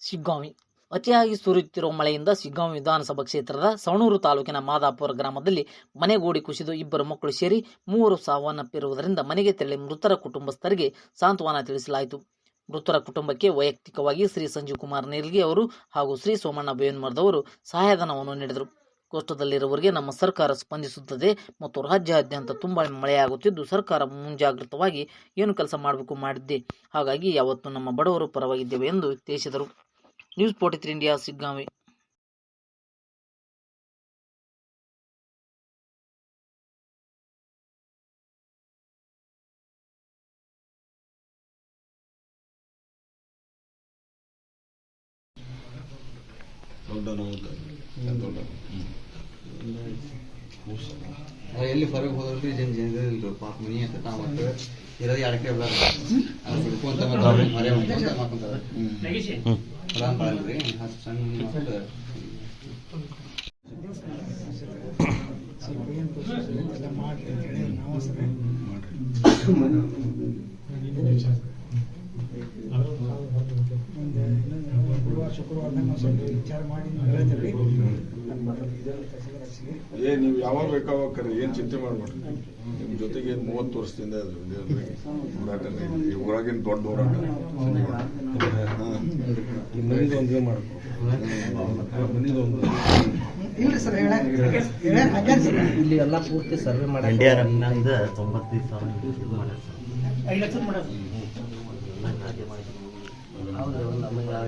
ಶಿಗ್ಗಾಂವಿ. ಅತಿಯಾಗಿ ಸುರಿಯುತ್ತಿರುವ ಮಳೆಯಿಂದ ಶಿಗ್ಗಾಂವಿ ವಿಧಾನಸಭಾ ಕ್ಷೇತ್ರದ ಸವಣೂರು ತಾಲೂಕಿನ ಮಾದಾಪುರ ಗ್ರಾಮದಲ್ಲಿ ಮನೆಗೋಡಿ ಕುಸಿದು ಇಬ್ಬರು ಮಕ್ಕಳು ಸೇರಿ ಮೂವರು ಸಾವನ್ನಪ್ಪಿರುವುದರಿಂದ ಮನೆಗೆ ತೆರಳಿ ಮೃತರ ಕುಟುಂಬಸ್ಥರಿಗೆ ಸಾಂತ್ವನ ತಿಳಿಸಲಾಯಿತು. ಮೃತರ ಕುಟುಂಬಕ್ಕೆ ವೈಯಕ್ತಿಕವಾಗಿ ಶ್ರೀ ಸಂಜೀವ್ ಕುಮಾರ್ ನೇರ್ಗಿ ಅವರು ಹಾಗೂ ಶ್ರೀ ಸೋಮಣ್ಣ ಬೇವನ್ಮರ್ದವರು ಸಹಾಯಧನವನ್ನು ನೀಡಿದರು. ಕೋಷ್ಟದಲ್ಲಿರುವವರಿಗೆ ನಮ್ಮ ಸರ್ಕಾರ ಸ್ಪಂದಿಸುತ್ತದೆ ಮತ್ತು ರಾಜ್ಯಾದ್ಯಂತ ತುಂಬ ಮಳೆಯಾಗುತ್ತಿದ್ದು ಸರ್ಕಾರ ಮುಂಜಾಗೃತವಾಗಿ ಏನು ಕೆಲಸ ಮಾಡಬೇಕು ಮಾಡಿದ್ದೆ ಹಾಗಾಗಿ ಯಾವತ್ತೂ ನಮ್ಮ ಬಡವರು ಪರವಾಗಿದ್ದೇವೆ ಎಂದು ತಿಳಿಸಿದರು. News forty three India Shiggaon ಎಲ್ಲಿ ಹೊರಗೆ ಹೋದ್ರಿ ಜನ ಜನ ಪಾಪ ಮನಿ ಅಂತ ನಾವು ಮತ್ತೆ ಇರೋದು ಮತ್ತೆ ಮರೆ ಮಾಡ್ಕೊಂತ ಮಾಡ್ಕೊಂತಾರ ಏ, ನೀವು ಯಾವಾಗ ಬೇಕಾವಾಗ ಕರೆ ಏನು ಚಿಂತೆ ಮಾಡ್ಬೇಡ್ರಿ. ನಿಮ್ಮ ಜೊತೆಗೆ ಏನು ಮೂವತ್ತು ವರ್ಷದಿಂದ ಹೋರಾಟ ಊರಾಗಿನ ದೊಡ್ಡ ಹೋರಾಟ. ಹೇಳ. ಹೇಳ ಹಾಕ್ಯಾರ ಇಲ್ಲಿ ಎಲ್ಲ ಪೂರ್ತಿ ಸರ್ವೆ ಮಾಡಿ ಇಂಡಿಯಾ ರಮ್ನಿಂದ ತೊಂಬತ್ತೈದು ಸಾವಿರ ಇದು ಮಾಡ್ಯಾರ ಸರ್. ಐದು ಲಕ್ಷ ಮಾಡೋದು. ಹೌದು ನಮಗೆ ಯಾವ